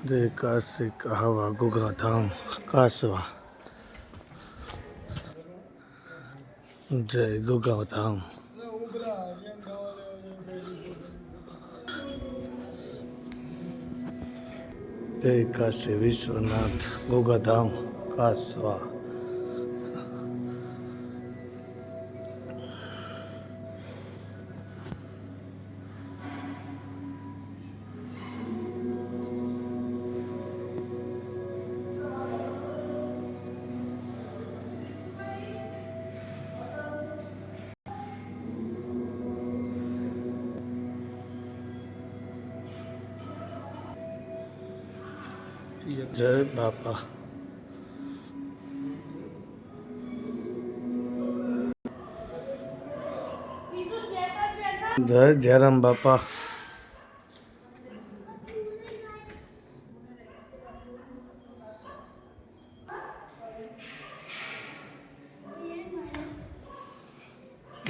જય કાશી કહાવા ગુગાધામ કાસવા જય ગુગાધામ જય કાશી વિશ્વનાથ ગુગાધામ કાસવા જય બાપા. જય જયરામ બાપા.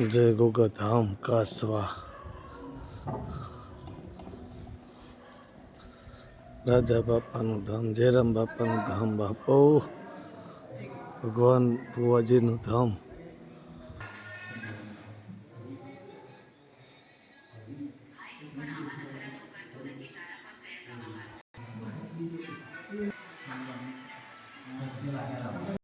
જય ગોગા ધામ કાસવા રાજા બાપાનું ધામ જયરામ બાપાનું ધામ બાપો ભગવાન ભુવાજીનું ધામ